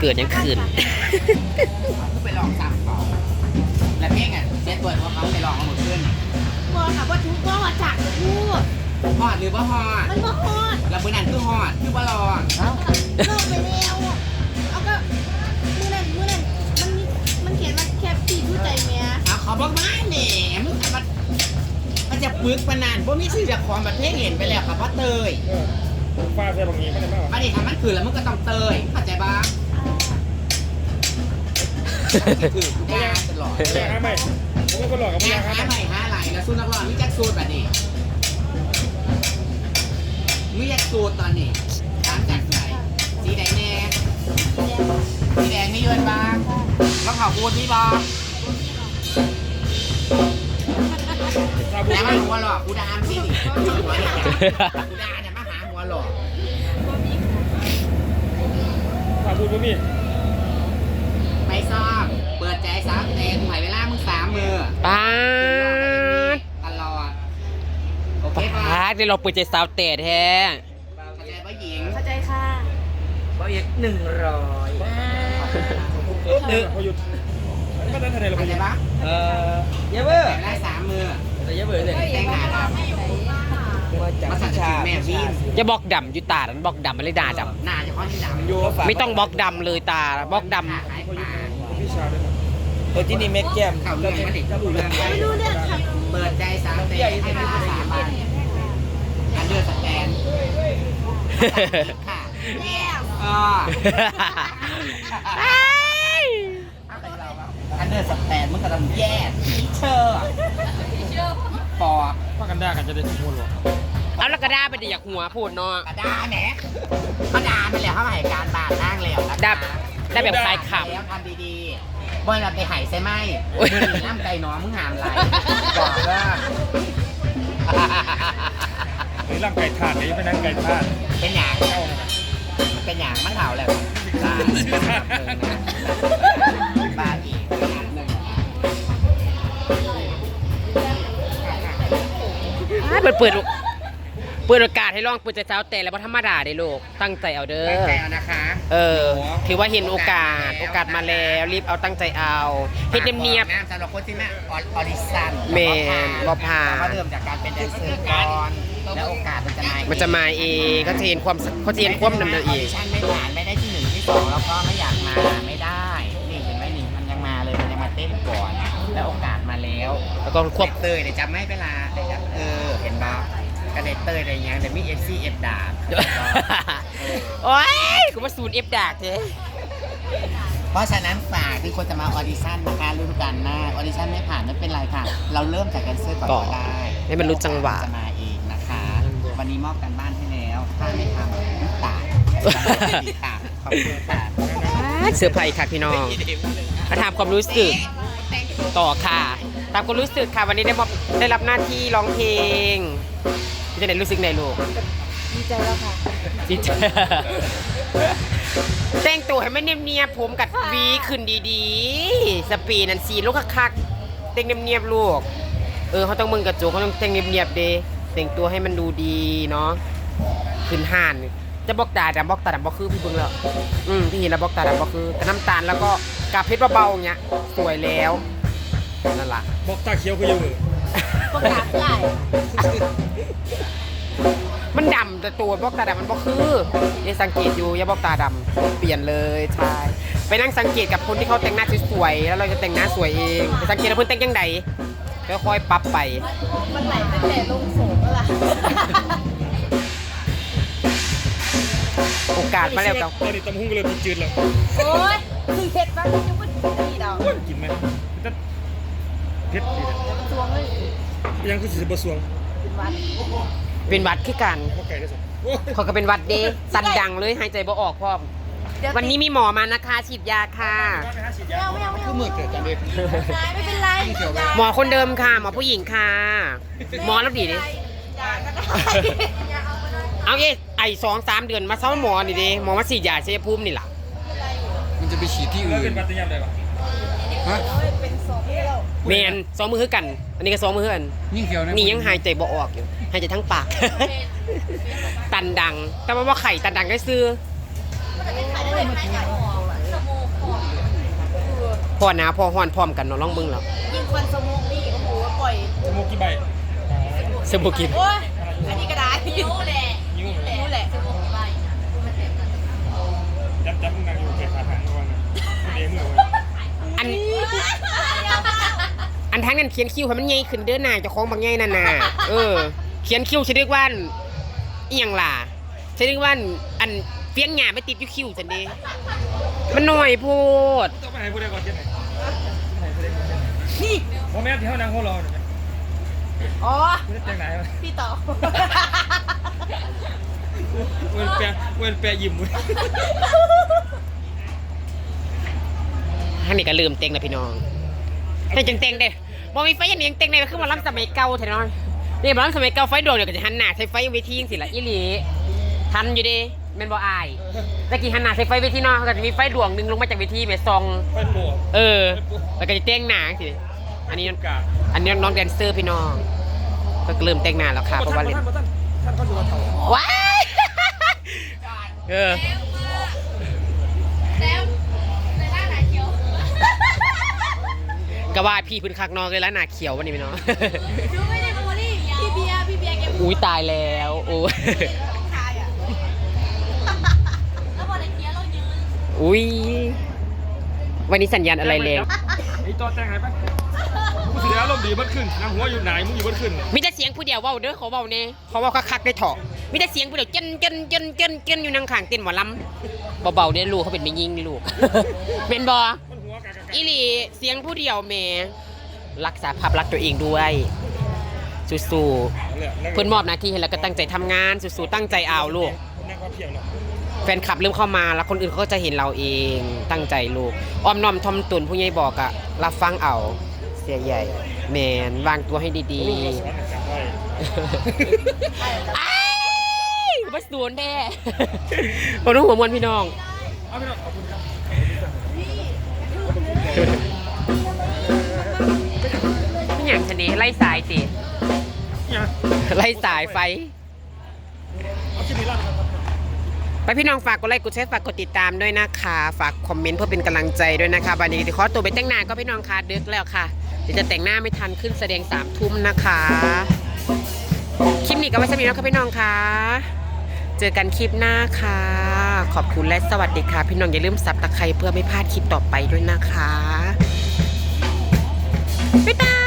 เกิดยังคืนก็ไปลองซ้ำก่อนแล้วเพลงอะเสียตัวว่าเขาไปลองเอาหมดขึ้นบอกค่ะว่าทุกก็มาจากพูดฮอดหรือว่าฮอดมันบ่ฮอดแล้วมือนั่นคือฮอดคือว่าลองเลิกไปแล้วเอาก็มือนั่นมือนั่นมันมีมันเขียนว่าแคปปี้ผู้ใจเมียเอาเขาบอกมาแหน่มึงจะมามันจะปึกปานนานพวกมีชื่อจากของแบบเพลงเห็นไปแล้วค่ะเพราะเตยเออฟาดใส่บางนี้ไม่ได้มากมาดิทำมันคือแล้วมึงก็ต้องเตยเข้าใจบ้างคือกูด่าตลอดพยาหาใหม่ผมก็หลอกกับพงายานหาหาใหม่ใหม่หาไหลแล้วสู้นักร้องมีแจ็คสูตรแบบนี้มีแจ็คสูตรตอนนี้ตามจากไหนสีแดงแน่สีแดงไม่ยืนบ้างแล้วเขาพูดพี่บอกซาบูแต่ไมว่าหัวหลอกกูด่าพี่ดิหัวเนี่ยกูด่าเนี่ยมาหาหัวหลอกซาบูบะหมี่ ซ่อมเปิดใจสามเต็มหมายเวลามึงสามมือป้าดตลอด โอเคป่ะป้าดเดี๋ยวเราเปิดใจสาวแต่แท้เข้าใจป่ะหญิงเข้าใจค่ะป่ะหญิงหนึ่งร้อยเออพอหยุดก็นั้นทนายเราพเข้าอหใจยุดป่ะเออเยอะเบอร์แต่ได้สามมือแต่เยอะเบอร์เลยแต่งหน้าดมาจากำมาสั่งชาแม่วินจะบอกดำอยู่ตาดันบอกดำไม่ได้ด่าดหน้าจะค่อนข้างดำโยฝากำไม่ต้องบอกดำเลยตาบอกดห ชาด้วยนะเออที่นี่เม็ดแก้มข้าเรื่องมาดิเรื่องไม่รู้เรื่องค่ะเปิดใจสามเต็มให้เวลาสามวันอันเดอร์สแตนค่ะอ่าอันเดอร์สแตนมันก็ต้องแย่ทีเชอร์ปอว่ากันได้กันจะได้สมบูรณ์หรอเอาแล้วก็ด่าไปดิอยากหัวพูดเนาะกระด้าแหมกระด้าไปแล้วเขามาให้การบาดนั่งแล้วนะคะด่า ได้แบบคลายขแล้วทำดีๆบ่อยแบบไปไห้ใช่ไหมมึงน้ำไก่น้องมึงหามไรบอกว่าหรือร่างไก่ทาดหรือเป็นนั่งไก่ทาดเป็นอย่างเป็นอย่างมันเห่าแล้วตายบาดอีกขนาดหนึ่งำเปิดเปิด เปิดโอกาสให้ลองเปิดใจสาวแต่แล้วบ่ธรรมดาเด้ลูกตั้งใจเอาเด้ตั้งอใจเอานะคะเออ ถือว่าเห็นโอกาส โอกาสมาแล้วรีบเอาตั้งใจเอาเฮ็ดเนียบน้ำสำหรับคนที่แม่ออริสันแม่นบ่ผ่านเขาเริ่มจากการเป็นแดนเซอร์ก่อนแล้วโอกาสมันจะมาๆมันจะมาเองก็จะเห็นความเขาจะเห็นความดำเนินอเอองดิชั่นไม่ผ่านไม่ได้ที่หนึ่งที่สองแล้วก็ไม่อยากมาไม่ได้นี่เห็นไหมนี่มันยังมาเลยมันยังมาเต้นก่อน แล้วโอกาสมาแล้วแล้วก็ควบ เตยเดี๋ยวจำไม่เวลาเดี๋ยวจำเออเห็นบ้า กระเด็นเตยอะไรอย่างเงี้ยเดี๋ยวมีเอฟซีเอฟดาบโอ้ยกูมาศูนย์เอฟดากเจ๊เพราะฉะนั้นฝากที่คนจะมาออดิชั่นนะคะฤดูกาลหน้าออดิชั่นไม่ผ่านไม่เป็นไรค่ะ เราเริ่มจากแดนเซอร์ก่อนก็ได้ให้มันรู้จังหวะ จะมาเองนะคะ วันนี้มอบกันบ้านให้แล้ว ถ้าไม่ทำตายดีค่ะขอบคุณค่ะเสือร์ไพรส์ค่ะพี่น้องมาถามความรู้สึกต่อค่ะ ตามความรู้สึกค่ะวันนี้ได้มอบได้รับหน้าที่ร้องเพลง จะได้รู้สึกไหนลูกดีใจแล้วค่ะ ดีใจแต่งตัวให้มันเนียบๆผมกัดหวีขึ้นดีๆ สปีนันสีลูกคักๆแต่งเนียบๆลูก เออเขาต้องมึงกระจกเขาต้องแต่งเนียบๆเดแต่งตัวให้มันดูดีเนาะขึ้นห่านจะบอกตาดำบอกตาดำบอกคือพี่เบิ้งแล้วอืมพี่เห็นแล้วบอกตาดำบอกคือกระน้ำตาลแล้วก็กาเพชรเบาๆอย่างเงี้ยสวยแล้วนั่นล่ะบอกตาเขียวคือเยอะเบอร์ประกาศใหญ่มันดำ แต่ตัวบอกตาดำมันบอกคืออย่าสังเกตอยู่อย่าบอกตาดำเปลี่ยนเลยใช่ไปนั่งสังเกตกับคนที่เขาแต่งหน้าสวยๆแล้วเราจะแต่งหน้าสวยเองไปสังเกตว่าเพื่อนแต่งยังไงค่อยๆปรับไปมันไหลตั้งแต่ลงโสงแล้วล่ะโอกาสมาแล้วครับตอนนี้ตำหุ้งก็เริ่มจืดแล้วโอ๊ยคือเผ็ดมากยังไม่ดีดอกกินไหมก็เผ็ดดีนะสวงเลยยังคือสิบสวงเป็นวัน เป็นหวัดคือกันพวกไก่ได้สิโอ้ยคนก็เป็นหวัดเดสันดังเลยหายใจบ่ออกพร้อมเดี๋ยววันนี้มีหมอมานะคะฉีดยาค่ะ ไม่เอาไม่เอาไม่เอาคือมือเกิดจังเลยไม่เป็นไรหมอคนเดิมค่ะ หมอผู้หญิงค่ะ หมอแล้วดีดิยาก็ได้ยาเอาก็ได้เอาเอ้ไอสองสามเดือนมาเซ้าหมอนี่ดิหมอมาฉีดยาชัยภูมินี่ล่ะมันจะไปฉีดที่แล้วอื่เป็นนบัตรยังไงปะ ฮะเป็นสองแล้วเมนสองมือคือกัน อันนี้ก็สองมือคือกัน ยิ่งเขียวนะนี่ยังหายใจบ่ออกอยู่หายใจทั้งปาก ตันดัง แต่ว่าว่าไข่ตันดังก็ซื้อมันจะเป็นไข่ได้ไหมอยากออกอะพ่อหนาวพ่อฮ้อนพร้อมกันเนาะลองเบิ่งแล้วยิงควันสโมกนี่โอ้โหปล่อยสมุกกี่ใบสมุกินโอ้ยอันนี้ก็ได้ยูแหละยิ้วยูแหละสโมกใบจับจับมึงนั่งอยู่เก็บขาทางก่อนนะเลี้ยงมือไว้ อัน อันทั้งนั้นเขียนคิ้วให้มันใหญ่ขึ้นเด้อหน้าเจ้าของบางใหญ่นั่นน่ะเออ เขียนคิ้วสิเรียกว่าอีหยังล่ะสิเรียกว่าอันเฟียงหญ้าไม่ติดอยู่คิ้วจังเด้มันน้อยโพดต้องไปให้ผู้ใดก่อนเจ็ดไหนนี่โมแม่ที่เขานั่งหัวเรอเนี่ยอ๋อผู้ใดแต่งไหนวะพี่ต่อเวนแปรเวนแปรยิ้มเว้ย ท่านนี่ก็ลืมเต็งแล้วพี่น้องแต่จังเต็งเด้บ่มีไฟอยังนี้ยังเต็งได้คือหมาล้ำสมัยเก่าแท้เนาะนี่หมาล้ำสมัยเก่าไฟดวงเดียวก็จะหันหน้าใช้ไฟเวทีจังสิล่ะอีหลีทันอยู่ดิแม่นบ่อายตะกี้หันหน้าใช้ไฟเวทีเนาะก็จะมีไฟดวงหนึงลงมาจากเวทีแม่ซอง ไฟโบเออ แล้วก็จะแต่งหน้าจังสิอันนี้กาอันนี้น้องแดนเซอร์พี่น้อง ก็เริ่มแต่งหน้าแล้วค่ะเพราะว่าเล่นท่านท่านท่านก็อยู่กับเขาว้ายเออ ก็ว่าพี่พื้นคักนอกเลยแล้วหนาเขียววันนี้พี่น้อง ดูไม่ได้บูลลี่พี่เบียร์พี่เบียร์แกอุ้ยตายแล้วโอ้ยอะแล้วพอในเคียร์เรายืนอุ้ยวันนี้สัญญาณอะไรแรงไอ้ตัวแต่งไหนปะกูสิได้อารมณ์ดีเบิดขึ้นนั่งหัวอยู่ไหนมึงอยู่เบิดขึ้นมีแต่เสียงผู้เดียวเว้าเด้อเขาเว้าเน่เขาเว้าคักๆได้เถาะมีแต่เสียงผู้เดียวเจนเจนเจนเจนเจนอยู่นั่งข้างเต้นหมอลำเบาๆเด้อลูกเขาเป็นไม่ยิงนี่ลูก เป็นบอ อีหลีเสียงผู้เดียวแหม่รักษาภาพลักษณ์ตัวเองด้วยสู้ๆเพื่อนมอบหน้าที่ให้แล้วก็ตั้งใจทำงานสู้ๆตั้งใจเอาลูก นั่งความเพียงเนาะแฟนคลับเริ่มเข้ามาแล้วคนอื่นเขาก็จะเห็นเราเองตั้งใจลูกอ้อมน้อมทอมตุนผู้ใหญ่บอกอะรับฟังเอาเสียใหญ่แมนวางตัวให้ดีลูกเราสอนจำไว้ๆอ้ายบัสตูนแน่คนรู้หัวมวลพี่น้อง เอาพี่น้องขอบคุณครับ พี่หยังชนี้ไล่สายติเนี่ยไล่สายไฟเอาชิ้นนี้ละครับไปพี่น้องฝากกดไลค์กดแชร์ฝากกดติดตามด้วยนะคะ ฝากคอมเมนต์เพื่อเป็นกำลังใจด้วยนะคะบันนี้เดี๋ยวขอตัวไปแต่งหน้าก็พี่น้องค่ะดึกแล้วค่ะ เดี๋ยวจะแต่งหน้าไม่ทันขึ้นแสดงสามทุ่มนะคะ คลิปนี้ก็ไว้สมีแล้วค่ะพี่น้องค่ะ เจอกันคลิปหน้าค่ะ ขอบคุณและสวัสดีค่ะ พี่น้องอย่าลืมซับตะไคร้เพื่อไม่พลาดคลิปต่อไปด้วยนะคะ บ๊ายบาย